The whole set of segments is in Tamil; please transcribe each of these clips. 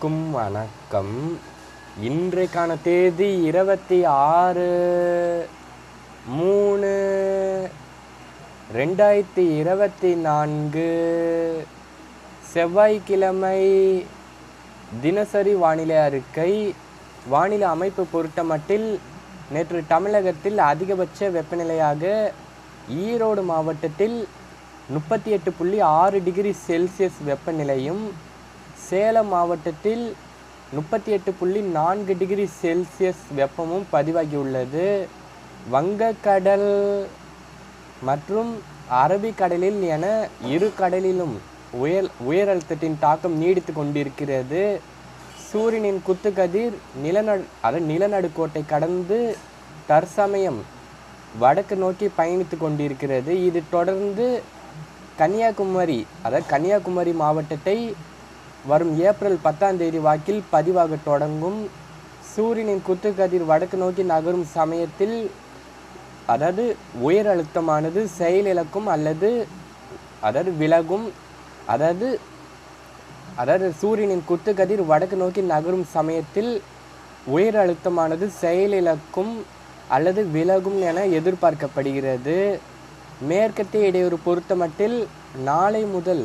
அனைவருக்கும் வணக்கம். இன்றைக்கான தேதி இருபத்தி ஆறு மூணு ரெண்டாயிரத்தி இருபத்தி நான்கு. செவ்வாய்க்கிழமை தினசரி வானிலை அறிக்கை. வானிலை அமைப்பு பொறுத்தமட்டில் நேற்று தமிழகத்தில் அதிகபட்ச வெப்பநிலையாக ஈரோடு மாவட்டத்தில் முப்பத்தி எட்டு புள்ளி ஆறு டிகிரி செல்சியஸ் வெப்பநிலையும் சேலம் மாவட்டத்தில் முப்பத்தி எட்டு புள்ளி நான்கு டிகிரி செல்சியஸ் வெப்பமும் பதிவாகியுள்ளது. வங்கக்கடல் மற்றும் அரபிக்கடலில் என இரு கடலிலும் உயர் உயரழுத்தத்தின் தாக்கம் நீடித்து கொண்டிருக்கிறது. சூரியனின் குத்துக்கதிர் நிலநடு அதாவது நிலநடுக்கோட்டை கடந்து தற்சமயம் வடக்கு நோக்கி பயணித்து கொண்டிருக்கிறது. இது தொடர்ந்து கன்னியாகுமரி அதாவது கன்னியாகுமரி மாவட்டத்தை வரும் ஏப்ரல் பத்தாம் தேதி வாக்கில் பதிவாக தொடங்கும் சூரியனின் குத்துக்கதிர் வடக்கு நோக்கி நகரும் சமயத்தில் அதாவது உயர் அழுத்தமானது செயலிழக்கும் அல்லது அதாவது விலகும் அதாவது அதாவது சூரியனின் குத்துக்கதிர் வடக்கு நோக்கி நகரும் சமயத்தில் உயர் அழுத்தமானது செயலிழக்கும் அல்லது விலகும் என எதிர்பார்க்கப்படுகிறது. மேற்கத்திய இடையூறு பொறுத்தமட்டில் நாளை முதல்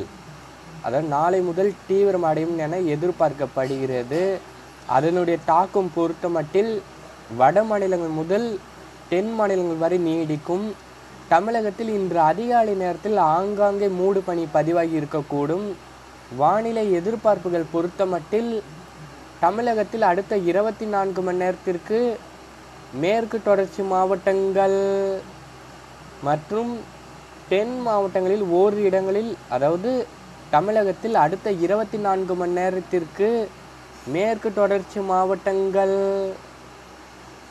அதாவது நாளை முதல் தீவிரம் அடையும் என எதிர்பார்க்கப்படுகிறது. அதனுடைய தாக்கம் பொறுத்தமட்டில் வட மாநிலங்கள் முதல் தென் மாநிலங்கள் வரை நீடிக்கும். தமிழகத்தில் இன்று அதிகாலை நேரத்தில் ஆங்காங்கே மூடு பனி பதிவாகி இருக்கக்கூடும். வானிலை எதிர்பார்ப்புகள் பொறுத்தமட்டில் தமிழகத்தில் அடுத்த இருபத்தி நான்கு மணி நேரத்திற்கு மேற்கு தொடர்ச்சி மாவட்டங்கள் மற்றும் தென் மாவட்டங்களில் ஓரிரு இடங்களில் அதாவது தமிழகத்தில் அடுத்த இருபத்தி நான்கு மணி நேரத்திற்கு மேற்கு தொடர்ச்சி மாவட்டங்கள்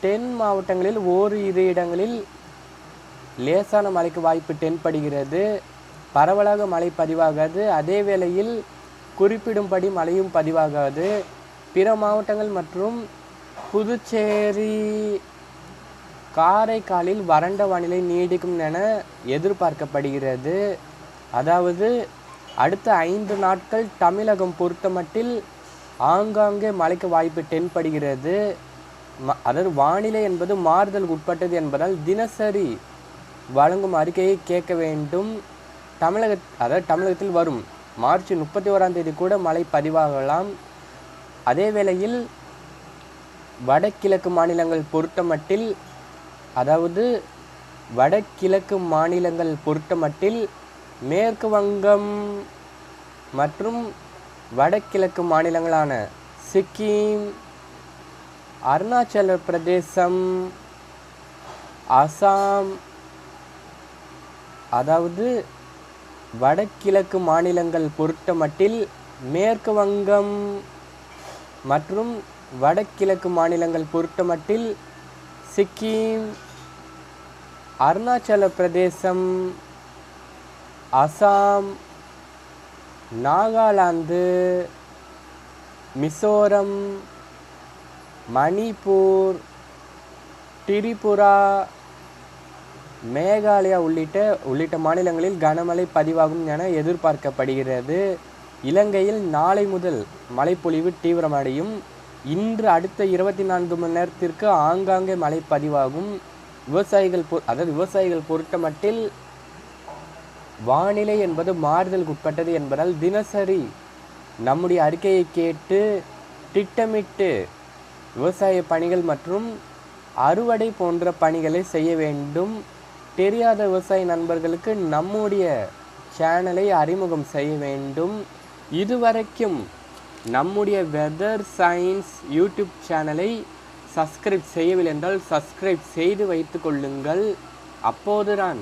தென் மாவட்டங்களில் ஓரிரு இடங்களில் லேசான மழைக்கு வாய்ப்பு தென்படுகிறது. பரவலாக மழை பதிவாகாது. அதே வேளையில் குறிப்பிடும்படி மழையும் பதிவாகாது. பிற மாவட்டங்கள் மற்றும் புதுச்சேரி காரைக்காலில் வறண்ட வானிலை நீடிக்கும் என எதிர்பார்க்கப்படுகிறது. அதாவது அடுத்த ஐந்து நாட்கள் தமிழகம் பொறுத்தமட்டில் ஆங்காங்கே மழைக்கு வாய்ப்பு தென்படுகிறது. ம- அதாவது வானிலை என்பது மாறுதல் உட்பட்டது என்பதால் தினசரி வழங்கும் அறிக்கையை கேட்க வேண்டும். தமிழக அதாவது தமிழகத்தில் வரும் மார்ச் முப்பத்தி ஓராம் தேதி கூட மழை பதிவாகலாம். அதே வேளையில் வடகிழக்கு மாநிலங்கள் பொறுத்தமட்டில் அதாவது வடகிழக்கு மாநிலங்கள் பொறுத்தமட்டில் மேற்கு வங்கம் மற்றும் வடகிழக்கு மாநிலங்களான சிக்கிம் அருணாச்சல பிரதேசம் அசாம் அதாவது வடகிழக்கு மாநிலங்கள் பொறுத்தமட்டில் மேற்கு வங்கம் மற்றும் வடகிழக்கு மாநிலங்கள் பொறுத்தமட்டில் சிக்கிம் அருணாச்சல பிரதேசம் அசாம் நாகாலாந்து மிசோரம் மணிப்பூர் திரிபுரா மேகாலயா உள்ளிட்ட உள்ளிட்ட மாநிலங்களில் கனமழை பதிவாகும் என எதிர்பார்க்கப்படுகிறது. இலங்கையில் நாளை முதல் மழைப்பொழிவு தீவிரமடையும். இன்று அடுத்த இருபத்தி நான்கு மணி நேரத்திற்கு ஆங்காங்கே மழை பதிவாகும். விவசாயிகள் பொ அதாவது விவசாயிகள் பொறுத்தமட்டில் வானிலை என்பது மாறுதலுக்கு உட்பட்டது என்பதால் தினசரி நம்முடைய அறிக்கையை கேட்டு திட்டமிட்டு விவசாய பணிகள் மற்றும் அறுவடை போன்ற பணிகளை செய்ய வேண்டும். தெரியாத விவசாய நண்பர்களுக்கு நம்முடைய சேனலை அறிமுகம் செய்ய வேண்டும். இதுவரைக்கும் நம்முடைய வெதர் சயின்ஸ் யூடியூப் சேனலை சப்ஸ்கிரைப் செய்யவில்லை என்றால் சப்ஸ்கிரைப் செய்து வைத்து கொள்ளுங்கள். அப்போதுதான்